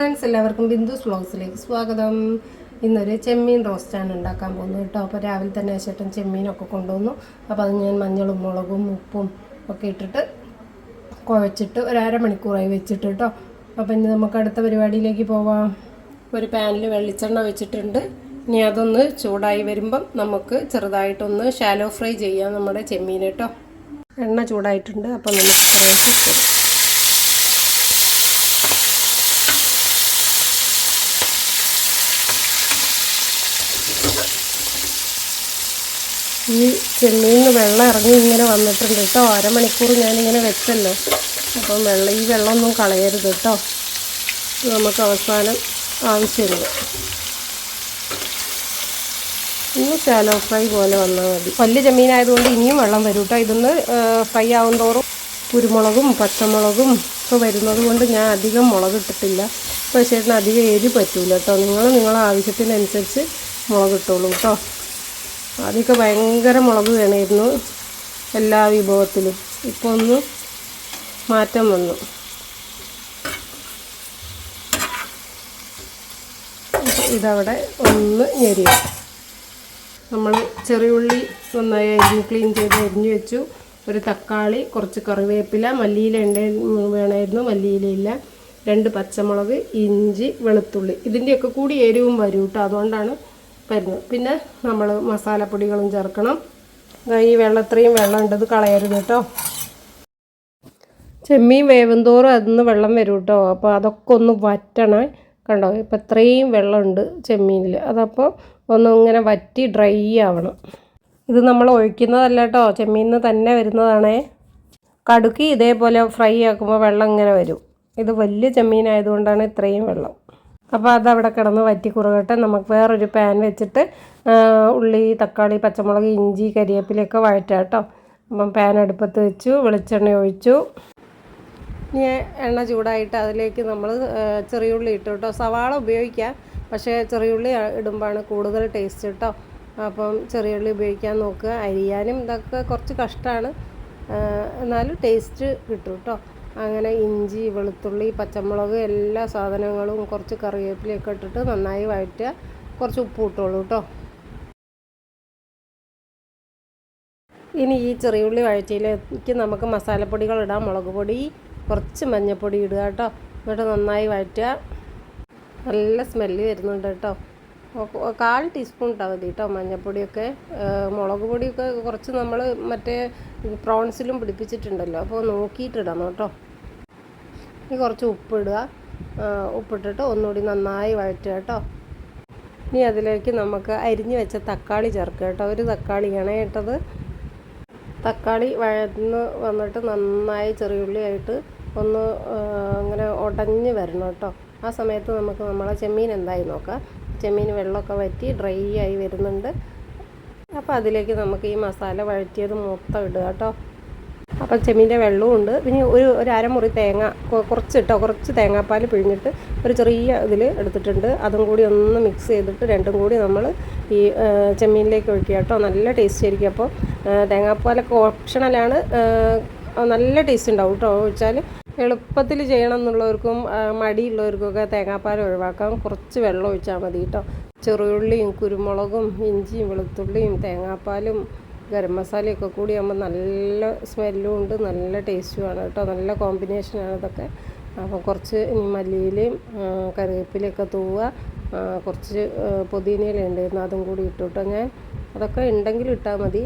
Friends എല്ലാവർക്കും ബിന്ദു സ്ലോസിലേക്ക് സ്വാഗതം. ഇന്നൊരു ചെമ്മീൻ റോസ്റ്റാണ് ഉണ്ടാക്കാൻ പോകുന്നത് കേട്ടോ. അപ്പോൾ രാവിലെ തന്നെ ചേട്ടൻ ചെമ്മീനൊക്കെ കൊണ്ടുവന്നു. അപ്പോൾ അത് ഞാൻ മഞ്ഞളും മുളകും ഉപ്പും ഒക്കെ ഇട്ടിട്ട് കുഴച്ചിട്ട് ഒരു അരമണിക്കൂറായി വെച്ചിട്ട് കേട്ടോ. അപ്പോൾ ഇനി നമുക്ക് അടുത്ത പരിപാടിയിലേക്ക് പോവാം. ഒരു പാനിൽ വെളിച്ചെണ്ണ വെച്ചിട്ടുണ്ട്. ഇനി അതൊന്ന് ചൂടായി വരുമ്പം നമുക്ക് ചെറുതായിട്ടൊന്ന് ഷാലോ ഫ്രൈ ചെയ്യാം നമ്മുടെ ചെമ്മീൻ കേട്ടോ. എണ്ണ ചൂടായിട്ടുണ്ട്. അപ്പോൾ നമുക്ക് ഈ ചെമ്മീൻ വെള്ളം ഇറങ്ങി ഇങ്ങനെ വന്നിട്ടുണ്ട് കേട്ടോ. അരമണിക്കൂർ ഞാനിങ്ങനെ വെച്ചല്ലോ. അപ്പം വെള്ളം ഈ വെള്ളമൊന്നും കളയരുത് കേട്ടോ. നമുക്ക് അവസാനം ആവശ്യമില്ല. ഇന്ന് ശാലോ ഫ്രൈ പോലെ വന്നാൽ മതി. വലിയ ചെമ്മീനായതുകൊണ്ട് ഇനിയും വെള്ളം വരും കേട്ടോ. ഇതൊന്ന് ഫ്രൈ ആവും തോറും കുരുമുളകും പച്ചമുളകും ഒക്കെ വരുന്നത് കൊണ്ട് ഞാൻ അധികം മുളക് ഇട്ടിട്ടില്ല പക്ഷേ അധികം എരി പറ്റൂല കേട്ടോ. നിങ്ങൾ നിങ്ങളെ ആവശ്യത്തിനനുസരിച്ച് മുളക് ഇട്ടോളൂ കേട്ടോ. ആദ്യമൊക്കെ ഭയങ്കര മുളക് വേണമായിരുന്നു എല്ലാ വിഭവത്തിലും. ഇപ്പോൾ ഒന്ന് മാറ്റം വന്നു. ഇതവിടെ ഒന്ന് ഞെരി. നമ്മൾ ചെറിയുള്ളി നന്നായി അരിഞ്ഞ് ക്ലീൻ ചെയ്ത് അരിഞ്ഞ് വെച്ചു. ഒരു തക്കാളി കുറച്ച് കറിവേപ്പില മല്ലിയില ഉണ്ട് വേണമായിരുന്നു മല്ലിയിലയില്ല രണ്ട് പച്ചമുളക് ഇഞ്ചി വെളുത്തുള്ളി. ഇതിന്റെയൊക്കെ കൂടി എരിവും വരും കേട്ടോ. അതുകൊണ്ടാണ് വരുന്നത് പിന്നെ നമ്മൾ മസാലപ്പൊടികളും ചേർക്കണം. ഈ വെള്ളത്രയും വെള്ളം ഉണ്ടത് കളയരുത് കേട്ടോ. ചെമ്മീൻ വേവുന്തോറും അതിന്ന് വെള്ളം വരും കേട്ടോ. അപ്പോൾ അതൊക്കെ ഒന്ന് വറ്റണേ. കണ്ടോ? ഇപ്പം ഇത്രയും വെള്ളമുണ്ട് ചെമ്മീനിൽ അതപ്പോൾ ഒന്ന് ഇങ്ങനെ വറ്റി ഡ്രൈ ആവണം. ഇത് നമ്മൾ ഒഴിക്കുന്നതല്ല കേട്ടോ. ചെമ്മീനിൽ തന്നെ വരുന്നതാണേ. കടുക്കി ഇതേപോലെ ഫ്രൈ ആക്കുമ്പോൾ വെള്ളം ഇങ്ങനെ വരും. ഇത് വലിയ ചെമ്മീനായതുകൊണ്ടാണ് ഇത്രയും വെള്ളം. അപ്പോൾ അതവിടെ കിടന്ന് വറ്റി കുറുകട്ടെ. നമുക്ക് വേറൊരു പാൻ വെച്ചിട്ട് ഉള്ളി തക്കാളി പച്ചമുളക് ഇഞ്ചി കരിവേപ്പിലയൊക്കെ വഴറ്റാം കേട്ടോ അപ്പം പാൻ അടുപ്പത്ത് വെച്ചു വെളിച്ചെണ്ണ ഒഴിച്ചു. ഇനി എണ്ണ ചൂടായിട്ട് അതിലേക്ക് നമ്മൾ ചെറിയുള്ളി ഇട്ടു കേട്ടോ സവാള ഉപയോഗിക്കാം പക്ഷേ ചെറിയ ഉള്ളി ഇടുമ്പോഴാണ് കൂടുതൽ ടേസ്റ്റ് കേട്ടോ അപ്പം ചെറിയുള്ളി ഉപയോഗിക്കാൻ നോക്കുക. അരിയാനും ഇതൊക്കെ കുറച്ച് കഷ്ടമാണ് എന്നാലും ടേസ്റ്റ് കിട്ടും കേട്ടോ അങ്ങനെ ഇഞ്ചി വെളുത്തുള്ളി പച്ചമുളക് എല്ലാ സാധനങ്ങളും കുറച്ച് കറിവേപ്പിലയൊക്കെ ഇട്ടിട്ട് നന്നായി വഴറ്റുക. കുറച്ച് ഉപ്പ് ഇട്ടോളൂ കേട്ടോ. ഇനി ഈ ചെറിയുള്ളി വഴറ്റിയിലേക്ക് നമുക്ക് മസാലപ്പൊടികൾ ഇടാം. മുളക് പൊടി കുറച്ച് മഞ്ഞൾപ്പൊടി ഇടുക കേട്ടോ. എന്നിട്ട് നന്നായി വഴറ്റുക. നല്ല സ്മെല്ല് വരുന്നുണ്ട് കേട്ടോ. കാൽ ടീസ്പൂൺ ഇട്ടാൽ മതി കേട്ടോ മഞ്ഞൾപ്പൊടിയൊക്കെ മുളക് പൊടിയൊക്കെ കുറച്ച് നമ്മൾ മറ്റേ പ്രോൺസിലും പിടിപ്പിച്ചിട്ടുണ്ടല്ലോ അപ്പോൾ നോക്കിയിട്ടിടണം കേട്ടോ. ഇനി കുറച്ച് ഉപ്പിടുക. ഉപ്പിട്ടിട്ട് ഒന്നുകൂടി നന്നായി വഴറ്റുക കേട്ടോ. ഇനി അതിലേക്ക് നമുക്ക് അരിഞ്ഞു വെച്ച തക്കാളി ചേർക്കുക കേട്ടോ. ഒരു തക്കാളിയാണ് ഇട്ടത്. തക്കാളി വഴന്ന് വന്നിട്ട് നന്നായി ചെറിയുള്ളിയായിട്ട് ഒന്ന് അങ്ങനെ ഉടഞ്ഞ് വരണം കേട്ടോ. ആ സമയത്ത് നമുക്ക് നമ്മളെ ചെമ്മീൻ എന്തായി നോക്കാം. ചെമ്മീൻ വെള്ളമൊക്കെ വറ്റി ഡ്രൈ ആയി വരുന്നുണ്ട്. അപ്പോൾ അതിലേക്ക് നമുക്ക് ഈ മസാല വഴറ്റിയത് മൊത്തം ഇടുക കേട്ടോ. അപ്പം ചെമ്മീന്റെ വെള്ളവും ഉണ്ട്. പിന്നെ ഒരു ഒരു അരമുറി തേങ്ങ കുറച്ച് ഇട്ടോ കുറച്ച് തേങ്ങാപ്പാൽ പിഴിഞ്ഞിട്ട് ഒരു ചെറിയ ഇതിൽ എടുത്തിട്ടുണ്ട്. അതും കൂടി ഒന്ന് മിക്സ് ചെയ്തിട്ട് രണ്ടും കൂടി നമ്മൾ ഈ ചെമ്മീനിലേക്ക് ഒഴിക്കുക കേട്ടോ. നല്ല ടേസ്റ്റ് ആയിരിക്കും. അപ്പോൾ തേങ്ങാപ്പാലൊക്കെ ഓപ്ഷണലാണ് നല്ല ടേസ്റ്റ് ഉണ്ടാവും കേട്ടോ. ഒഴിച്ചാൽ എളുപ്പത്തിൽ ചെയ്യണം എന്നുള്ളവർക്കും മടിയുള്ളവർക്കൊക്കെ തേങ്ങാപ്പാൽ ഒഴിവാക്കാം. കുറച്ച് വെള്ളം ഒഴിച്ചാൽ മതി കേട്ടോ. ചെറുള്ളിയും കുരുമുളകും ഇഞ്ചിയും വെളുത്തുള്ളിയും തേങ്ങാപ്പാലും ഗരം മസാലയൊക്കെ കൂടി ആകുമ്പോൾ നല്ല സ്മെല്ലും ഉണ്ട് നല്ല ടേസ്റ്റുമാണ് കേട്ടോ. നല്ല കോമ്പിനേഷനാണ് ഇതൊക്കെ. അപ്പോൾ കുറച്ച് മല്ലിയിലയും കറിവേപ്പിലയൊക്കെ തൂവുക. കുറച്ച് പുതിനയില ഉണ്ടായിരുന്നു അതും കൂടി ഇട്ടു ഞാൻ. അതൊക്കെ ഉണ്ടെങ്കിൽ ഇട്ടാൽ മതി.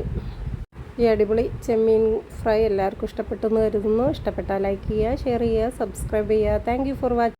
ഈ അടിപൊളി ചെമ്മീൻ ഫ്രൈ എല്ലാവർക്കും ഇഷ്ടപ്പെട്ടെന്ന് കരുതുന്നു. ഇഷ്ടപ്പെട്ടാൽ ലൈക്ക് ചെയ്യുക ഷെയർ ചെയ്യുക സബ്സ്ക്രൈബ് ചെയ്യുക. Thank for watching